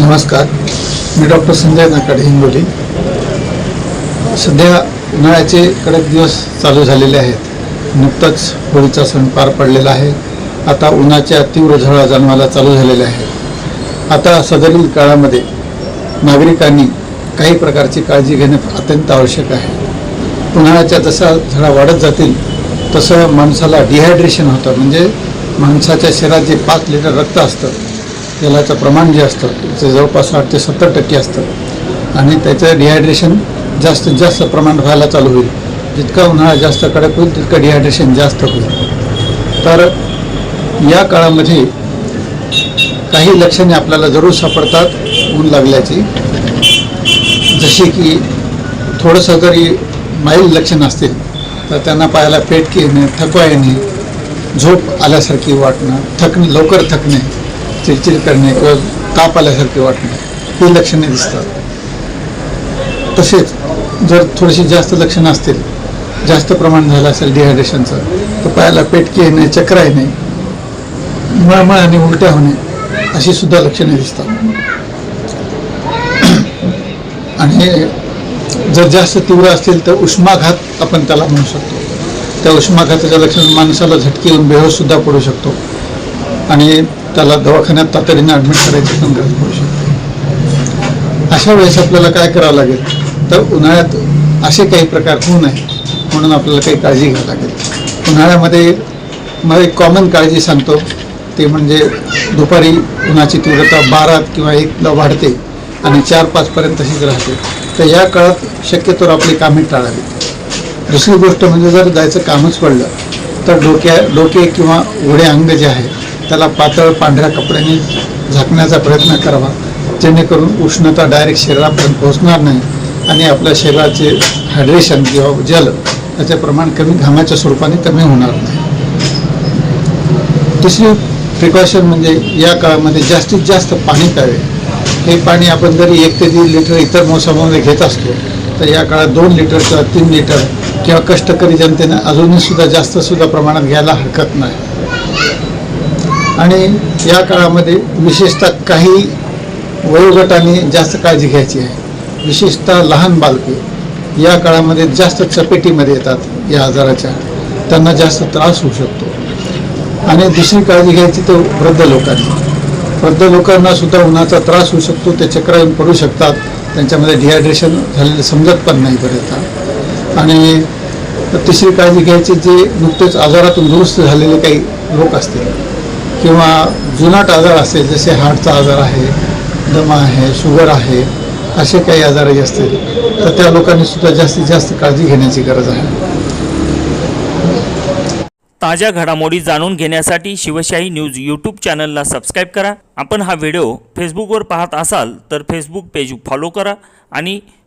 नमस्कार. मी डॉक्टर संजय नाकाडे हिंगोली. सध्या उन्हाळ्याचे कडक दिवस चालू झालेले आहेत. नुकताच होळीचा सण पार पडलेला आहे. आता उन्हाच्या तीव्र झळा जाणवायला चालू झालेल्या आहेत आता सदरील काळामध्ये नागरिकांनी काही प्रकारची काळजी घेणे अत्यंत आवश्यक आहे. उन्हाळ्याच्या जसा झळा वाढत जातील तसं माणसाला डिहायड्रेशन होतं. म्हणजे माणसाच्या शरीरात जे पाच लिटर रक्त असतं तेलाचं प्रमाण जे असतं ते जवळपास साठ ते सत्तर टक्के असतं. आणि त्याचं डिहायड्रेशन जास्तीत जास्त प्रमाण व्हायला चालू होईल. जितका उन्हाळा जास्त कडक होईल तितकं डिहायड्रेशन जास्त होईल. तर या काळामध्ये काही लक्षणे आपल्याला जरूर सापडतात ऊन लागल्याची. जशी की थोडंसं जरी माईल लक्षण असतील तर त्यांना पायाला पेटकी येणे थकवा येणे झोप आल्यासारखी वाटणं थकणे लवकर थकणे चिडचिड करणे किंवा ताप आल्यासारखे वाटणे ही लक्षणे दिसतात. तसेच जर थोडीशी जास्त लक्षणं असतील जास्त प्रमाण झालं असेल डिहायड्रेशनचं तर पायाला पेटकी येणे चक्र येणे मळमळ आणि उलट्या होणे अशी सुद्धा लक्षणे दिसतात. आणि जर जास्त तीव्र असतील तर उष्माघात आपण त्याला म्हणू शकतो. त्या उष्माघाताच्या लक्षण माणसाला झटके येऊन बेहोशसुद्धा पडू शकतो. आणि त्याला दवाखान्यात तातडीने ॲडमिट करायची पण गरज पडू शकते. अशा वेळेस आपल्याला काय करावं लागेल? तर उन्हाळ्यात असे काही प्रकार होऊ नये म्हणून आपल्याला काही काळजी घ्यावी लागेल. उन्हाळ्यामध्ये मला एक कॉमन काळजी सांगतो. ते म्हणजे दुपारी उन्हाची तीव्रता बारा किंवा एकला वाढते आणि चार पाचपर्यंत तशीच राहते. तर या काळात शक्यतोवर आपली कामे टाळावी दुसरी गोष्ट म्हणजे जर जायचं कामच पडलं तर डोक्या डोके किंवा उडे अंग जे आहे त्याला पातळ पांढऱ्या कपड्याने झाकण्याचा प्रयत्न करावा. जेणेकरून उष्णता डायरेक्ट शरीरापर्यंत पोहोचणार नाही आणि आपल्या शरीराचे हायड्रेशन किंवा जल त्याचे प्रमाण कमी घामाच्या स्वरूपाने कमी होणार नाही. तिसरी प्रिकॉशन म्हणजे या काळामध्ये जास्तीत जास्त पाणी प्यावे. हे पाणी आपण जरी एक ते दीड लिटर इतर मोसमामध्ये घेत असतो तर या काळात दोन लिटर किंवा तीन लिटर किंवा कष्टकरी जनतेने अजूनही सुद्धा जास्त सुद्धा प्रमाणात घ्यायला हरकत नाही. आणि या काळामध्ये विशेषतः काही वयोगटाने जास्त काळजी घ्यायची आहे. विशेषतः लहान बालके या काळामध्ये जास्त चपेटीमध्ये येतात या आजाराच्या. त्यांना जास्त त्रास होऊ शकतो. आणि दुसरी काळजी घ्यायची तर वृद्ध लोकांनी. वृद्ध लोकांना सुद्धा उन्हाचा त्रास होऊ शकतो ते चक्र पडू शकतात. त्यांच्यामध्ये डिहायड्रेशन झालेलं समजत पण नाही बरेचदा आणि तिसरी काळजी घ्यायची जे नुकतेच आजारातून दुरुस्त झालेले काही लोक असतील किंवा जुनाट आजार असेल जसे हार्टचा आजार आहे दमा आहे शुगर आहे असे काही आजारही असतील तर त्या लोकांनी सुद्धा जास्तीत जास्त काळजी घेण्याची गरज आहे. ताज्या घडामोडी जाणून घेण्यासाठी शिवशाही न्यूज यूट्यूब चॅनलला सबस्क्राईब करा. आपण हा व्हिडिओ फेसबुकवर पाहत असाल तर फेसबुक पेज फॉलो करा आणि